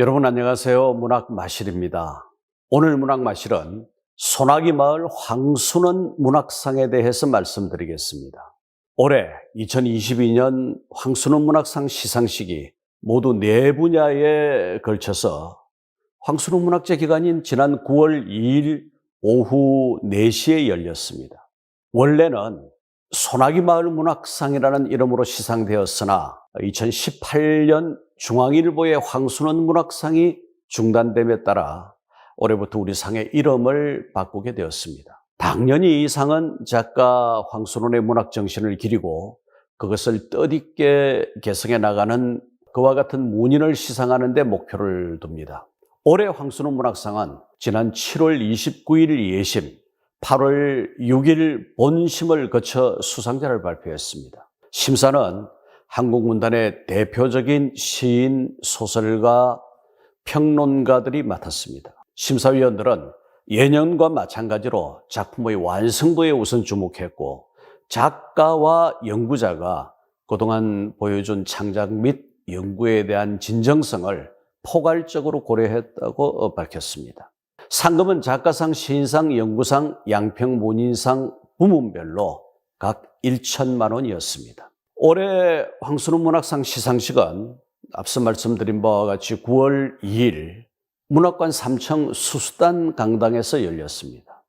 여러분 안녕하세요. 문학 마실입니다. 오늘 문학 마실은 소나기 마을 황순원 문학상에 대해서 말씀드리겠습니다. 올해 2022년 황순원 문학상 시상식이 모두 네 분야에 걸쳐서 황순원 문학제 기간인 지난 9월 2일 오후 4시에 열렸습니다. 원래는 소나기 마을 문학상이라는 이름으로 시상되었으나 2018년 중앙일보의 황순원 문학상이 중단됨에 따라 올해부터 우리 상의 이름을 바꾸게 되었습니다. 당연히 이 상은 작가 황순원의 문학 정신을 기리고 그것을 뜻있게 개성해 나가는 그와 같은 문인을 시상하는 데 목표를 둡니다. 올해 황순원 문학상은 지난 7월 29일 예심, 8월 6일 본심을 거쳐 수상자를 발표했습니다. 심사는 한국문단의 대표적인 시인, 소설가, 평론가들이 맡았습니다. 심사위원들은 예년과 마찬가지로 작품의 완성도에 우선 주목했고 작가와 연구자가 그동안 보여준 창작 및 연구에 대한 진정성을 포괄적으로 고려했다고 밝혔습니다. 상금은 작가상, 시인상, 연구상, 양평 문인상 부문별로 각 1천만 원이었습니다. 올해 황순원 문학상 시상식은 앞서 말씀드린 바와 같이 9월 2일 문학관 3층 수수단 강당에서 열렸습니다.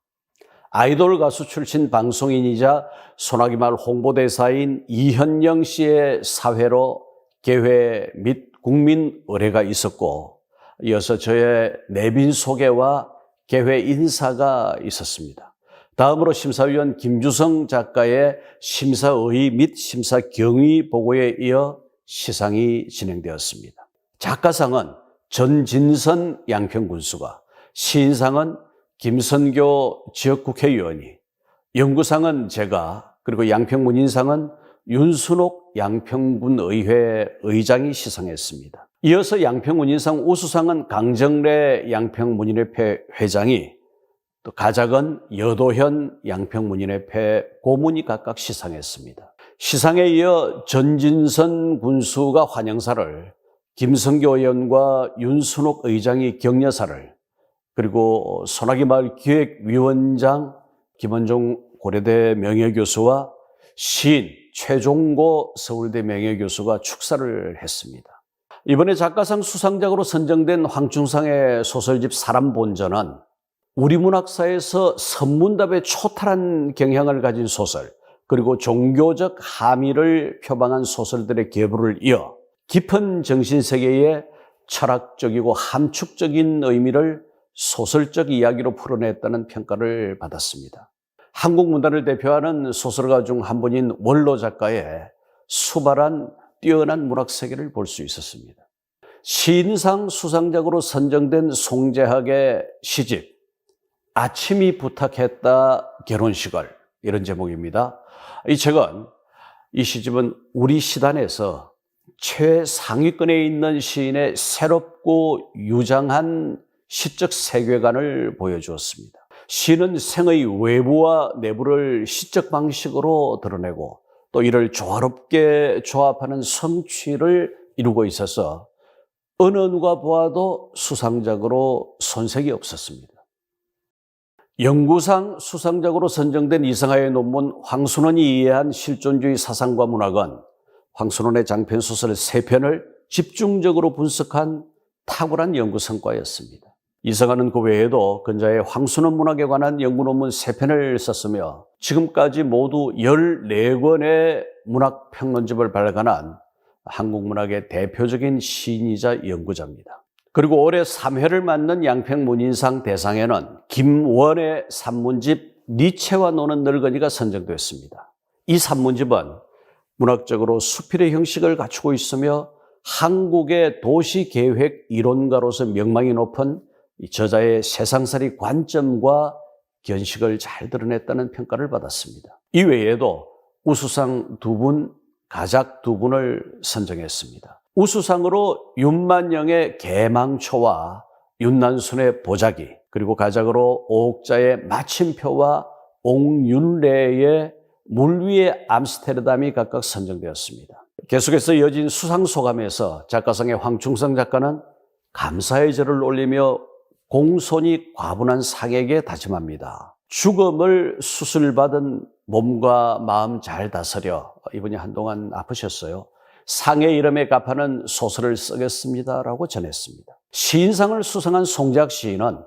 아이돌 가수 출신 방송인이자 소나기마을 홍보대사인 이현영 씨의 사회로 개회 및 국민 의뢰가 있었고 이어서 저의 내빈 소개와 개회 인사가 있었습니다. 다음으로 심사위원 김주성 작가의 심사의 및 심사 경위 보고에 이어 시상이 진행되었습니다. 작가상은 전진선 양평군수가, 시인상은 김선교 지역국회의원이, 연구상은 제가, 그리고 양평문인상은 윤순옥 양평군의회 의장이 시상했습니다. 이어서 양평문인상 우수상은 강정래 양평문인회회 회장이 또 가작은 여도현 양평문인회회 고문이 각각 시상했습니다. 시상에 이어 전진선 군수가 환영사를, 김성교 의원과 윤순옥 의장이 격려사를, 그리고 소나기 마을 기획위원장 김원종 고려대 명예교수와 시인 최종고 서울대 명예교수가 축사를 했습니다. 이번에 작가상 수상작으로 선정된 황충상의 소설집 사람 본전은 우리 문학사에서 선문답의 초탈한 경향을 가진 소설, 그리고 종교적 함의를 표방한 소설들의 계보를 이어 깊은 정신세계의 철학적이고 함축적인 의미를 소설적 이야기로 풀어냈다는 평가를 받았습니다. 한국 문단을 대표하는 소설가 중 한 분인 원로 작가의 수발한 뛰어난 문학 세계를 볼 수 있었습니다. 시인상 수상작으로 선정된 송재학의 시집 아침이 부탁했다 결혼식을 이런 제목입니다. 이 책은 이 시집은 우리 시단에서 최상위권에 있는 시인의 새롭고 유장한 시적 세계관을 보여주었습니다. 시는 생의 외부와 내부를 시적 방식으로 드러내고 또 이를 조화롭게 조합하는 성취를 이루고 있어서 어느 누가 보아도 수상작으로 손색이 없었습니다. 영구상 수상작으로 선정된 이상하의 논문 황순원이 이해한 실존주의 사상과 문학은 황순원의 장편 소설 세 편을 집중적으로 분석한 탁월한 연구 성과였습니다. 이성하는 그 외에도 근자의 황순원 문학에 관한 연구 논문 세 편을 썼으며 지금까지 모두 14권의 문학 평론집을 발간한 한국 문학의 대표적인 시인이자 연구자입니다. 그리고 올해 3회를 맞는 양평문인상 대상에는 김원의 산문집 니체와 노는 늙은이가 선정됐습니다. 이 산문집은 문학적으로 수필의 형식을 갖추고 있으며 한국의 도시계획 이론가로서 명망이 높은 저자의 세상살이 관점과 견식을 잘 드러냈다는 평가를 받았습니다. 이외에도 우수상 두 분, 가작 두 분을 선정했습니다. 우수상으로 윤만영의 개망초와 윤난순의 보자기, 그리고 가작으로 오옥자의 마침표와 옥윤래의 물 위의 암스테르담이 각각 선정되었습니다. 계속해서 이어진 수상 소감에서 작가상의 황충성 작가는 감사의 절을 올리며 공손히 과분한 상에게 다짐합니다. 죽음을 수술받은 몸과 마음 잘 다스려 이분이 한동안 아프셨어요. 상의 이름에 갚하는 소설을 쓰겠습니다라고 전했습니다. 시인상을 수상한 송작 시인은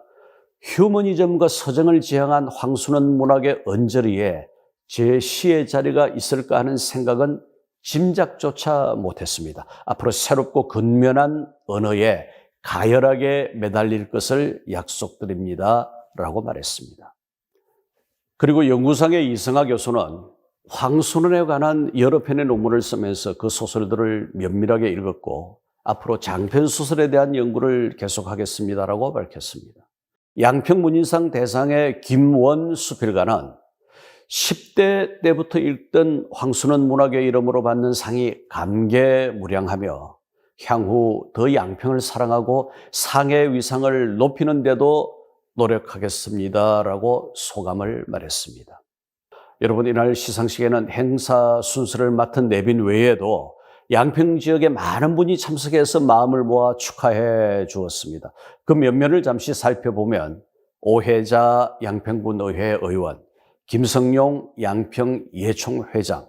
휴머니즘과 서정을 지향한 황순원 문학의 언저리에 제 시의 자리가 있을까 하는 생각은 짐작조차 못했습니다. 앞으로 새롭고 근면한 언어에 가열하게 매달릴 것을 약속드립니다. 라고 말했습니다. 그리고 연구상의 이승하 교수는 황순원에 관한 여러 편의 논문을 쓰면서 그 소설들을 면밀하게 읽었고 앞으로 장편 소설에 대한 연구를 계속하겠습니다라고 밝혔습니다. 양평문인상 대상의 김원 수필가는 10대 때부터 읽던 황순원 문학의 이름으로 받는 상이 감개무량하며 향후 더 양평을 사랑하고 상의 위상을 높이는 데도 노력하겠습니다라고 소감을 말했습니다. 여러분 이날 시상식에는 행사 순서를 맡은 내빈 외에도 양평 지역에 많은 분이 참석해서 마음을 모아 축하해 주었습니다. 그 면면을 잠시 살펴보면 오혜자 양평군 의회 의원, 김성용 양평 예총 회장,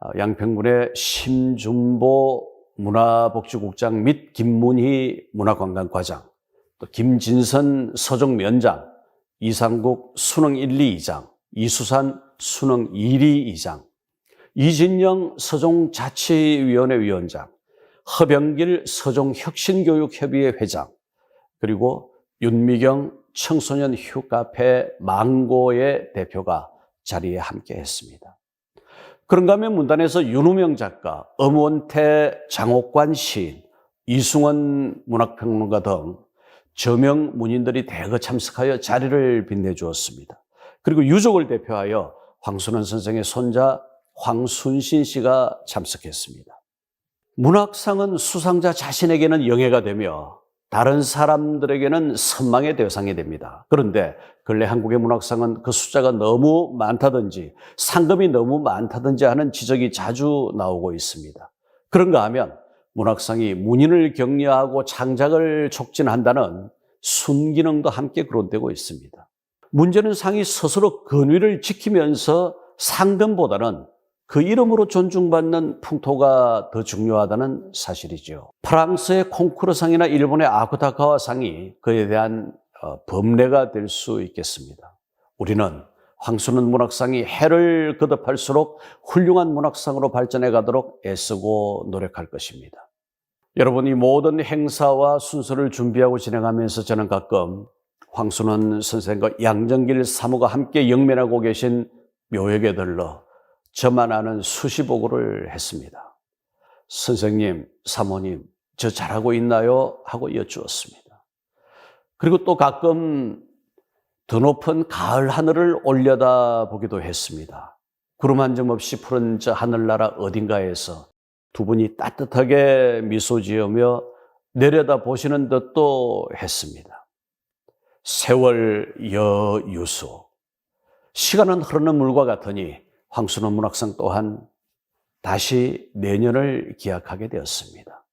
아, 양평군의 심준보 문화복지국장 및 김문희 문화관광과장, 또 김진선 서종면장, 이상국 수능 1, 2 2장, 이수산 수능 1, 2 2장, 이진영 서종자치위원회 위원장, 허병길 서종혁신교육협의회 회장, 그리고 윤미경 청소년 휴카페 망고의 대표가 자리에 함께 했습니다. 그런가 하면 문단에서 윤우명 작가, 엄원태 장옥관 시인, 이승원 문학평론가 등 저명 문인들이 대거 참석하여 자리를 빛내주었습니다. 그리고 유족을 대표하여 황순원 선생의 손자 황순신 씨가 참석했습니다. 문학상은 수상자 자신에게는 영예가 되며 다른 사람들에게는 선망의 대상이 됩니다. 그런데 근래 한국의 문학상은 그 숫자가 너무 많다든지 상금이 너무 많다든지 하는 지적이 자주 나오고 있습니다. 그런가 하면 문학상이 문인을 격려하고 창작을 촉진한다는 순기능도 함께 거론되고 있습니다. 문제는 상이 스스로 권위를 지키면서 상금보다는 그 이름으로 존중받는 풍토가 더 중요하다는 사실이죠. 프랑스의 콩쿠르상이나 일본의 아쿠타카와상이 그에 대한 어, 범례가 될 수 있겠습니다. 우리는 황순원 문학상이 해를 거듭할수록 훌륭한 문학상으로 발전해 가도록 애쓰고 노력할 것입니다. 여러분, 이 모든 행사와 순서를 준비하고 진행하면서 저는 가끔 황순원 선생과 양정길 사모가 함께 영면하고 계신 묘역에 들러 저만 아는 수시보고를 했습니다. 선생님, 사모님, 저 잘하고 있나요? 하고 여쭈었습니다. 그리고 또 가끔 더 높은 가을 하늘을 올려다 보기도 했습니다. 구름 한 점 없이 푸른 저 하늘나라 어딘가에서 두 분이 따뜻하게 미소 지으며 내려다 보시는 듯도 했습니다. 세월 여유수. 시간은 흐르는 물과 같으니 황순원 문학상 또한 다시 내년을 기약하게 되었습니다.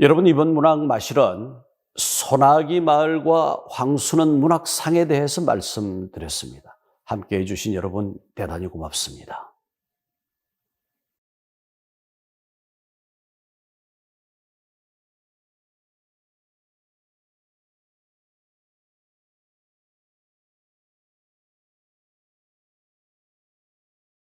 여러분 이번 문학 마실은 소나기 마을과 황순원 문학상에 대해서 말씀드렸습니다. 함께 해주신 여러분 대단히 고맙습니다.